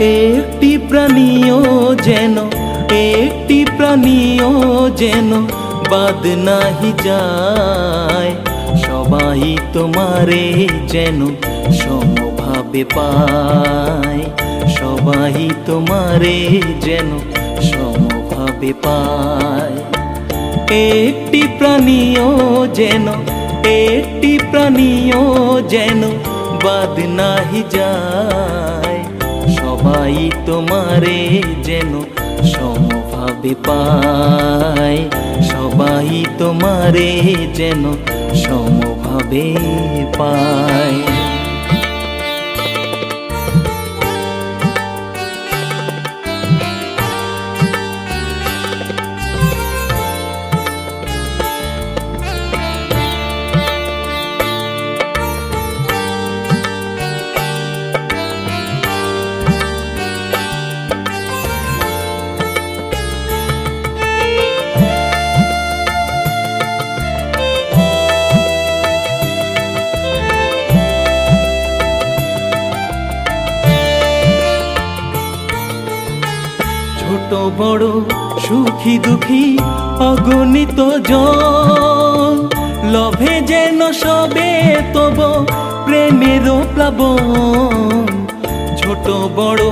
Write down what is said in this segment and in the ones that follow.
একটি প্রাণীও যেন, একটি প্রাণীও যেন বাদ নাহি যায়। সবাই তোমারে যেন সমভাবে পায়। সবাই তোমারে যেন সমভাবে পায়। একটি প্রাণীও যেন, একটি প্রাণীও যেন বাদ নাহি যায়। সবাই তোমারে যেন সমভাবে পায়। সবাই তোমারে যেন সমভাবে পায়। ছোট বড় সুখী দুঃখী অগণিত জন। লভে যেন সবে তব প্রেমের প্লাবন। ছোট বড়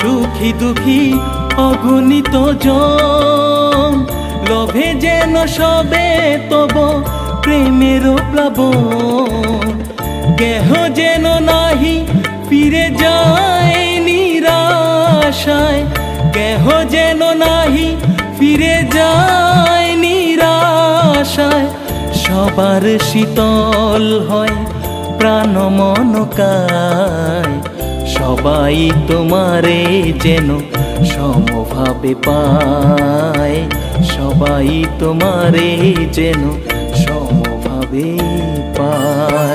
সুখী দুঃখী অগণিত জন। লভে যেন সবে তব প্রেমের প্লাবন। কেহ যেন নাহি কেহ যেন নাহি, ফিরে যায় নিরাশায়। সবার শীতল হয় প্রাণ মন কায়। সবাই তোমারে যেন সমভাবে পায়। সবাই তোমারে যেন সমভাবে পায়।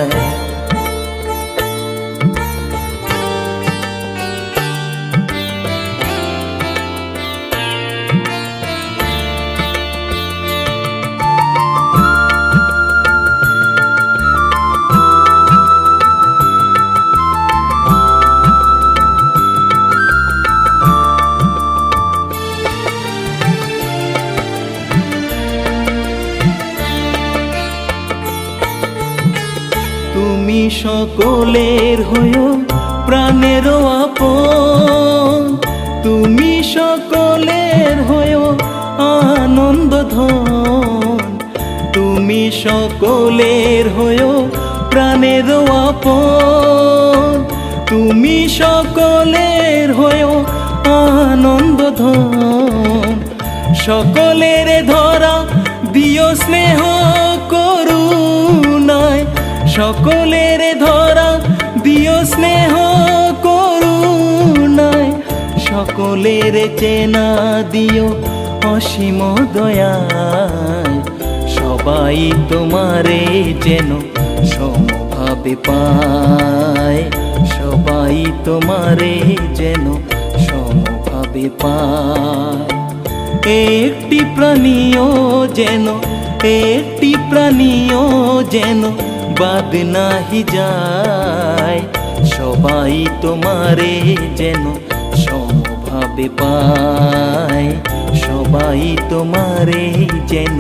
সকলের হয়েও প্রাণের আপন। তুমি সকলের হয়েও আনন্দ ধন। তুমি সকলের হয়েও প্রাণের আপন। তুমি সকলের হয়েও আনন্দ ধন। সকলের ধরা দিও স্নেহ সকলের ধরা, দিও স্নেহ করুণায়। সকলের চেনা দিও অসীম দয়ায়। সবাই তোমারে যেন সমভাবে পায়। সবাই তোমারে যেন সমভাবে পায়। একটি প্রাণীও যেন, একটি প্রাণীও যেন বাদ নাহি যায়। সবাই তোমারে যেন সমভাবে পায়। সবাই তোমারে যেন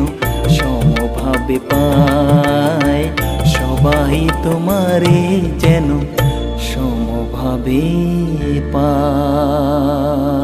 সমভাবে পায়। সবাই তোমারে যেন সমভাবে পায়।